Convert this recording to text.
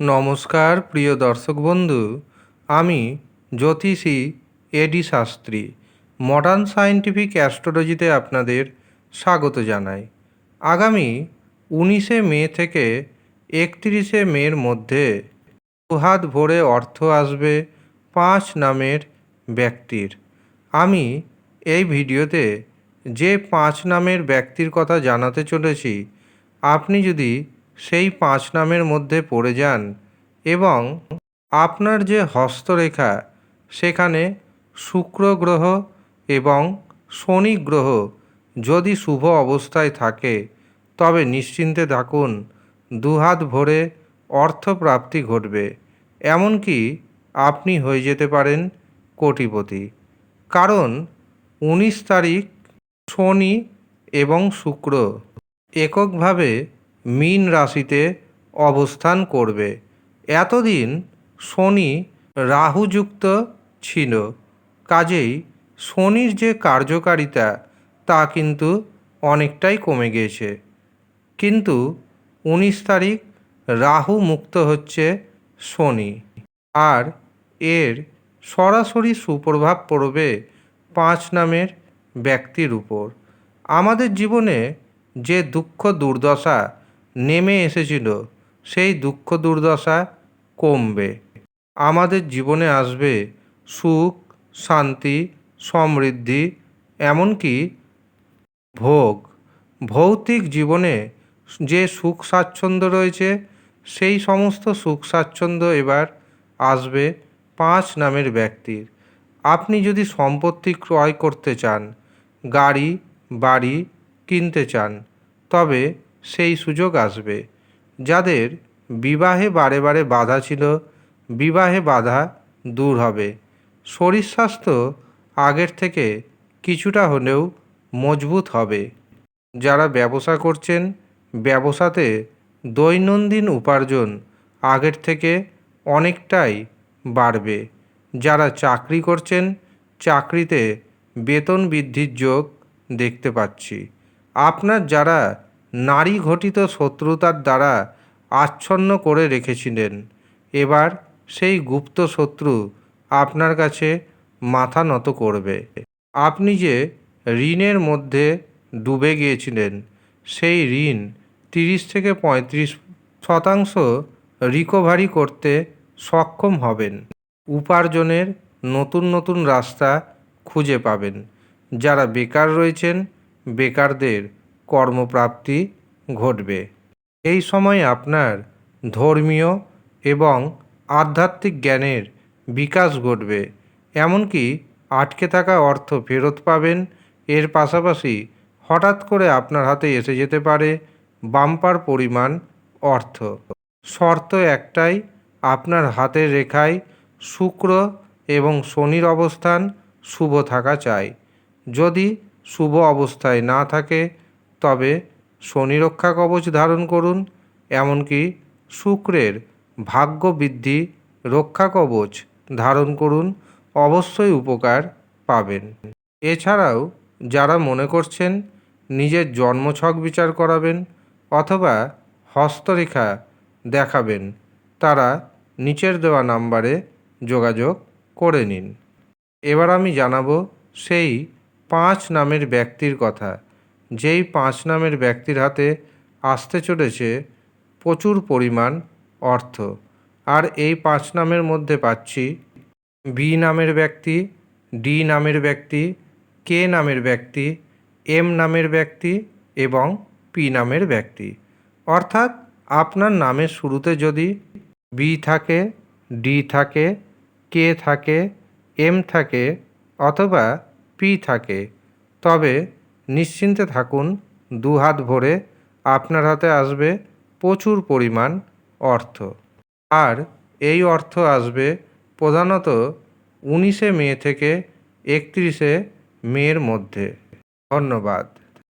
নমস্কার, প্রিয় দর্শক বন্ধু। আমি জ্যোতিষী A D Shastri. Modern scientific অ্যাস্ট্রোলজিতে আপনাদের স্বাগত জানাই। আগামী উনিশে মে থেকে একত্রিশে মের মধ্যে দুহাত ভরে অর্থ আসবে পাঁচ নামের ব্যক্তির। আমি এই ভিডিওতে যে পাঁচ নামের ব্যক্তির কথা জানাতে চলেছি, আপনি যদি সেই পাঁচ নামের মধ্যে পড়ে যান এবং আপনার যে হস্তরেখা, সেখানে শুক্র গ্রহ এবং শনি গ্রহ যদি শুভ অবস্থায় থাকে, তবে নিশ্চিন্তে থাকুন, দুহাত ভরে অর্থপ্রাপ্তি ঘটবে। এমনকি আপনি হয়ে যেতে পারেন কোটিপতি। কারণ উনিশ তারিখ শনি এবং শুক্র এককভাবে মীন রাশিতে অবস্থান করবে। এতদিন শনি রাহুযুক্ত ছিল। কাজেই শনির যে কার্যকারিতা, তা কিন্তু অনেকটাই কমে গিয়েছে কিন্তু উনিশ তারিখ রাহু মুক্ত হচ্ছে শনি। আর এর সরাসরি সুপ্রভাব পড়বে পাঁচ নামের ব্যক্তির উপর। আমাদের জীবনে যে দুঃখ দুর্দশা নেমে এসেছিল, সেই দুঃখ দুর্দশা কমবে। আমাদের জীবনে আসবে সুখ, শান্তি, সমৃদ্ধি, এমনকি ভোগ। ভৌতিক জীবনে যে সুখ স্বাচ্ছন্দ্য রয়েছে, সেই সমস্ত সুখ স্বাচ্ছন্দ্য এবার আসবে পাঁচ নামের ব্যক্তির। আপনি যদি সম্পত্তি ক্রয় করতে চান, গাড়ি, বাড়ি কিনতে চান, তবে সেই সুযোগ আসবে। যাদের বিবাহে বারে বারে বাধা ছিল, বিবাহে বাধা দূর হবে। শরীর স্বাস্থ্য আগের থেকে কিছুটা হলেও মজবুত হবে। যারা ব্যবসা করছেন, ব্যবসাতে দৈনন্দিন উপার্জন আগের থেকে অনেকটাই বাড়বে। যারা চাকরি করছেন, চাকরিতে বেতন বৃদ্ধির যোগ দেখতে পাচ্ছি। আপনার যারা নারী ঘটিত শত্রুতার দ্বারা আচ্ছন্ন করে রেখেছিলেন। এবার সেই গুপ্ত শত্রু আপনার কাছে মাথা নত করবে। আপনি যে ঋণের মধ্যে ডুবে গিয়েছিলেন, সেই ঋণ তিরিশ থেকে পঁয়ত্রিশ শতাংশ রিকভারি করতে সক্ষম হবেন। উপার্জনের নতুন নতুন রাস্তা খুঁজে পাবেন। যারা বেকার রয়েছেন, বেকারদের কর্মপ্রাপ্তি ঘটবে। এই সময় আপনার ধর্মীয় এবং আধ্যাত্মিক জ্ঞানের বিকাশ ঘটবে, এমনকি আটকে থাকা অর্থ ফেরত পাবেন। এর পাশাপাশি হঠাৎ করে আপনার হাতে এসে যেতে পারে বাম্পার পরিমাণ অর্থ। শর্ত একটাই, আপনার হাতের রেখায় শুক্র এবং শনির অবস্থান শুভ থাকা চাই। যদি শুভ অবস্থায় না থাকে তবে শনি রক্ষা কবচ ধারণ করুন, এমনকি শুক্রের ভাগ্য বৃদ্ধি রক্ষা কবচ ধারণ করুন অবশ্যই উপকার পাবেন। এছাড়াও যারা মনে করছেন নিজের জন্মছক বিচার করাবেন অথবা হস্তরেখা দেখাবেন, তারা নিচের দেওয়া নাম্বারে যোগাযোগ করে নিন। এবার আমি জানাব সেই পাঁচ নামের ব্যক্তির কথা। যেই পাঁচ নামের ব্যক্তির হাতে আসতে চলেছে প্রচুর পরিমাণ অর্থ। আর এই পাঁচ নামের মধ্যে পাচ্ছি বি নামের ব্যক্তি ডি নামের ব্যক্তি কে নামের ব্যক্তি এম নামের ব্যক্তি এবং পি নামের ব্যক্তি। অর্থাৎ আপনার নামের শুরুতে যদি বি থাকে ডি থাকে কে থাকে এম থাকে অথবা পি থাকে, তবে নিশ্চিন্তে থাকুন দু হাত ভরে আপনার হাতে আসবে প্রচুর পরিমাণ অর্থ। আর এই অর্থ আসবে প্রধানত উনিশে মে থেকে একত্রিশে মের মধ্যে। ধন্যবাদ।